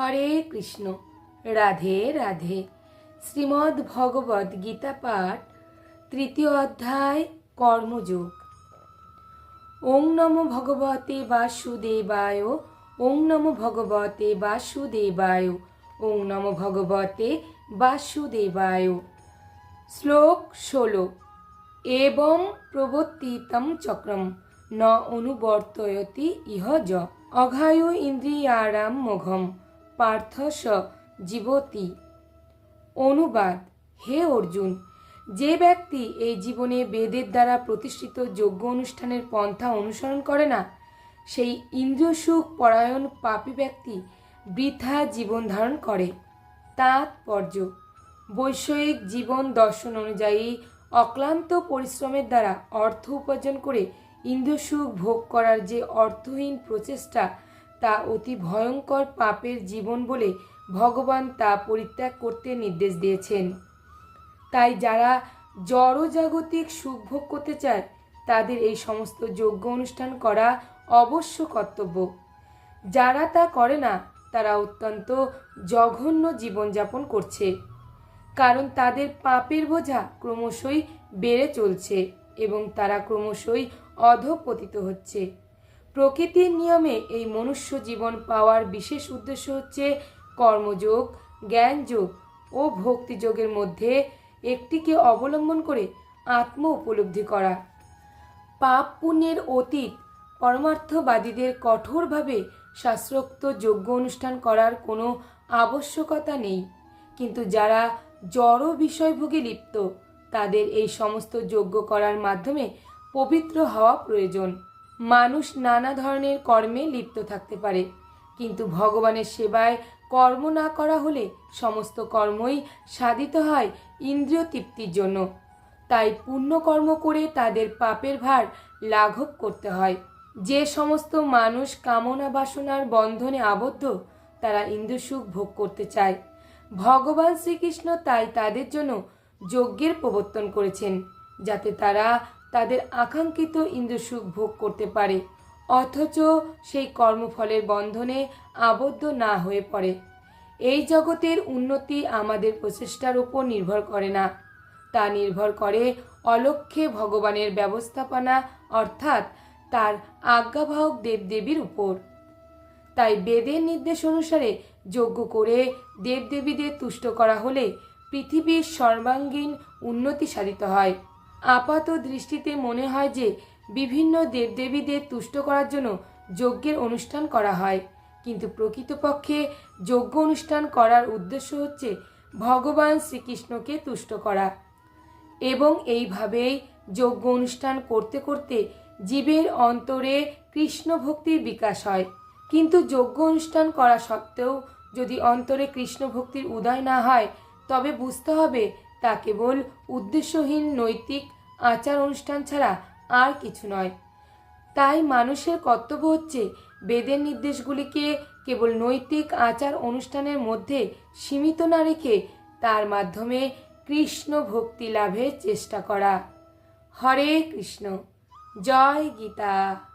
হরে কৃষ্ণ। রাধে রাধে। শ্রীমদ্ ভগবদ গীতা পাঠ তৃতীয় অধ্যায়, কর্মযোগ। ওং নম ভগবতে বাসুদেবায়, ওং নম ভগবতে বাসুদেবায়, ওং নম ভগবতে বাসুদেবায়। শ্লোক ষোলো। এবং প্রবর্তিতম চক্রম, ন অনুবর্তয়তি ইহ য অঘায়ু ইন্দ্রিয়ারাম মোঘম। পার্থ স জীবতি। অনুবাদ, হে অর্জুন, যে ব্যক্তি এই জীবনে বেদের দ্বারা প্রতিষ্ঠিত যোগ্য অনুষ্ঠানের পন্থা অনুসরণ করে না, সেই ইন্দ্রিয় সুখ পরায়ণ পাপী ব্যক্তি বৃথা জীবন ধারণ করে। তাৎপর্য, বৈষয়িক জীবন দর্শন অনুযায়ী অক্লান্ত পরিশ্রমের দ্বারা অর্থ উপার্জন করে ইন্দ্রিয় সুখ ভোগ করার যে অর্থহীন প্রচেষ্টা তা অতি ভয়ঙ্কর পাপের জীবন বলে ভগবান তা পরিত্যাগ করতে নির্দেশ দিয়েছেন। তাই যারা জড়জাগতিক সুখ ভোগ করতে চায়, তাদের এই সমস্ত যোগ্য অনুষ্ঠান করা অবশ্য কর্তব্য। যারা তা করে না, তারা অত্যন্ত জঘন্য জীবনযাপন করছে। কারণ তাদের পাপের বোঝা ক্রমশই বেড়ে চলছে এবং তারা ক্রমশই অধপতিত হচ্ছে। প্রকৃতির নিয়মে এই মনুষ্য জীবন পাওয়ার বিশেষ উদ্দেশ্য হচ্ছে কর্মযোগ, জ্ঞানযোগ ও ভক্তিযোগের মধ্যে একটিকে অবলম্বন করে আত্ম উপলব্ধি করা। পাপ পুণ্যের অতীত পরমার্থবাদীদের কঠোরভাবে শাস্ত্রোক্ত যোগ্য অনুষ্ঠান করার কোনো আবশ্যকতা নেই। কিন্তু যারা জড় বিষয়ভোগে লিপ্ত, তাদের এই সমস্ত যোগ্য করার মাধ্যমে পবিত্র হওয়া প্রয়োজন। মানুষ নানা ধরনের কর্মে লিপ্ত থাকতে পারে। কিন্তু ভগবানের সেবায় কর্ম না করা হলে সমস্ত কর্মই সাধিত হয় ইন্দ্রিয় তৃপ্তির জন্য। তাই পুণ্যকর্ম করে তাদের পাপের ভার লাঘব করতে হয়। যে সমস্ত মানুষ কামনা বাসনার বন্ধনে আবদ্ধ, তারা ইন্দ্রসুখ ভোগ করতে চায়। ভগবান শ্রীকৃষ্ণ তাই তাদের জন্য যজ্ঞের প্রবর্তন করেছেন, যাতে তারা তাদের আকাঙ্ক্ষিত ইন্দ্রসুখ ভোগ করতে পারে, অথচ সেই কর্মফলের বন্ধনে আবদ্ধ না হয়ে পড়ে। এই জগতের উন্নতি আমাদের প্রচেষ্টার উপর নির্ভর করে না। তা নির্ভর করে অলক্ষ্যে ভগবানের ব্যবস্থাপনা, অর্থাৎ তার আজ্ঞাবাহক দেবদেবীর উপর। তাই বেদের নির্দেশ অনুসারে যজ্ঞ করে দেবদেবীদের তুষ্ট করা হলে পৃথিবীর সর্বাঙ্গীন উন্নতি সাধিত হয়। আপাত দৃষ্টিতে মনে হয় যে বিভিন্ন দেবদেবীদের তুষ্ট করার জন্য যজ্ঞের অনুষ্ঠান করা হয়। কিন্তু প্রকৃতপক্ষে যজ্ঞ অনুষ্ঠান করার উদ্দেশ্য হচ্ছে ভগবান শ্রীকৃষ্ণকে তুষ্ট করা। এবং এইভাবেই যজ্ঞ অনুষ্ঠান করতে করতে জীবের অন্তরে কৃষ্ণ ভক্তির বিকাশ হয়। কিন্তু যজ্ঞ অনুষ্ঠান করা সত্ত্বেও যদি অন্তরে কৃষ্ণ ভক্তির উদয় না হয়, তবে বুঝতে হবে তা কেবল উদ্দেশ্যহীন নৈতিক আচার অনুষ্ঠান ছাড়া আর কিছু নয়। তাই মানুষের কর্তব্য হচ্ছে বেদের নির্দেশগুলিকে কেবল নৈতিক আচার অনুষ্ঠানের মধ্যে সীমিত না রেখে তার মাধ্যমে কৃষ্ণ ভক্তি লাভের চেষ্টা করা। হরে কৃষ্ণ। জয় গীতা।